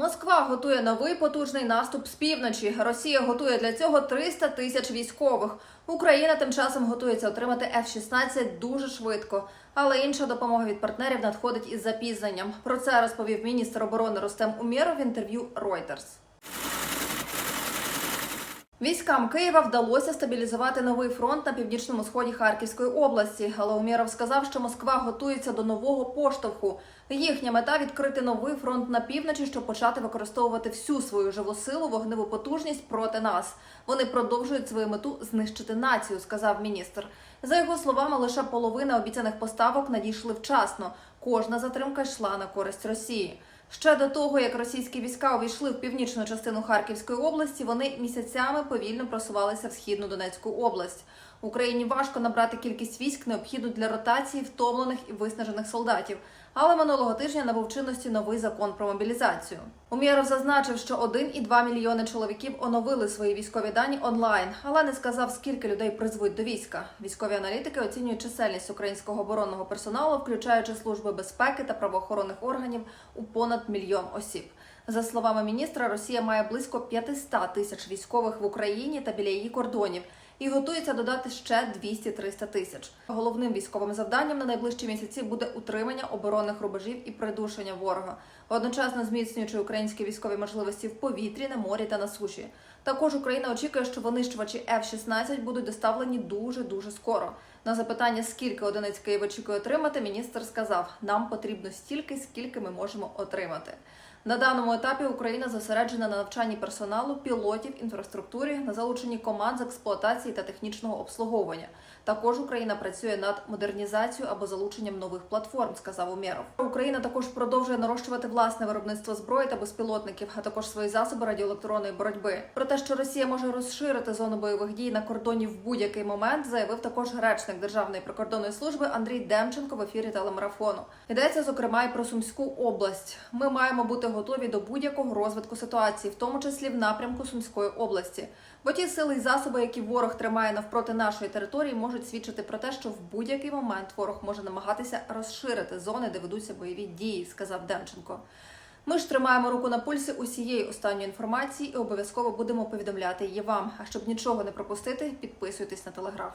Москва готує новий потужний наступ з півночі. Росія готує для цього 300 тисяч військових. Україна тим часом готується отримати F-16 дуже швидко. Але інша допомога від партнерів надходить із запізненням. Про це розповів міністр оборони Рустем Умєров в інтерв'ю Reuters. Військам Києва вдалося стабілізувати новий фронт на північному сході Харківської області. Але Умєров сказав, що Москва готується до нового поштовху. Їхня мета відкрити новий фронт на півночі, щоб почати використовувати всю свою живу силу, вогневу потужність проти нас. Вони продовжують свою мету знищити націю, сказав міністр. За його словами, лише половина обіцяних поставок надійшли вчасно. Кожна затримка йшла на користь Росії. Ще до того, як російські війська увійшли в північну частину Харківської області, вони місяцями повільно просувалися в східну Донецьку область. Україні важко набрати кількість військ, необхідну для ротації втомлених і виснажених солдатів. Але минулого тижня набув чинності новий закон про мобілізацію. Умєров зазначив, що 1,2 мільйони чоловіків оновили свої військові дані онлайн, але не сказав, скільки людей призвуть до війська. Військові аналітики оцінюють чисельність українського оборонного персоналу, включаючи служби безпеки та правоохоронних органів у понад мільйон осіб. За словами міністра, Росія має близько 500 тисяч військових в Україні та біля її кордонів і готується додати ще 200-300 тисяч. Головним військовим завданням на найближчі місяці буде утримання оборонних рубежів і придушення ворога, одночасно зміцнюючи українські військові можливості в повітрі, на морі та на суші. Також Україна очікує, що винищувачі F-16 будуть доставлені дуже дуже скоро. На запитання, скільки одиниць Київ очікує отримати, міністр сказав: нам потрібно стільки, скільки ми можемо отримати. На даному етапі Україна зосереджена на навчанні персоналу, пілотів, інфраструктурі, на залученні команд з експлуатації та технічного обслуговування. Також Україна працює над модернізацією або залученням нових платформ, сказав Умєров. Україна також продовжує нарощувати власне виробництво зброї та безпілотників, а також свої засоби радіоелектронної боротьби. Про те, що Росія може розширити зону бойових дій на кордоні в будь-який момент, заявив також речник Державної прикордонної служби Андрій Демченко в ефірі телемарафону. Йдеться зокрема і про Сумську область. Ми маємо бути готові до будь-якого розвитку ситуації, в тому числі в напрямку Сумської області. Бо ті сили і засоби, які ворог тримає навпроти нашої території, можуть свідчити про те, що в будь-який момент ворог може намагатися розширити зони, де ведуться бойові дії, сказав Демченко. Ми ж тримаємо руку на пульсі усієї останньої інформації і обов'язково будемо повідомляти її вам. А щоб нічого не пропустити, підписуйтесь на телеграф.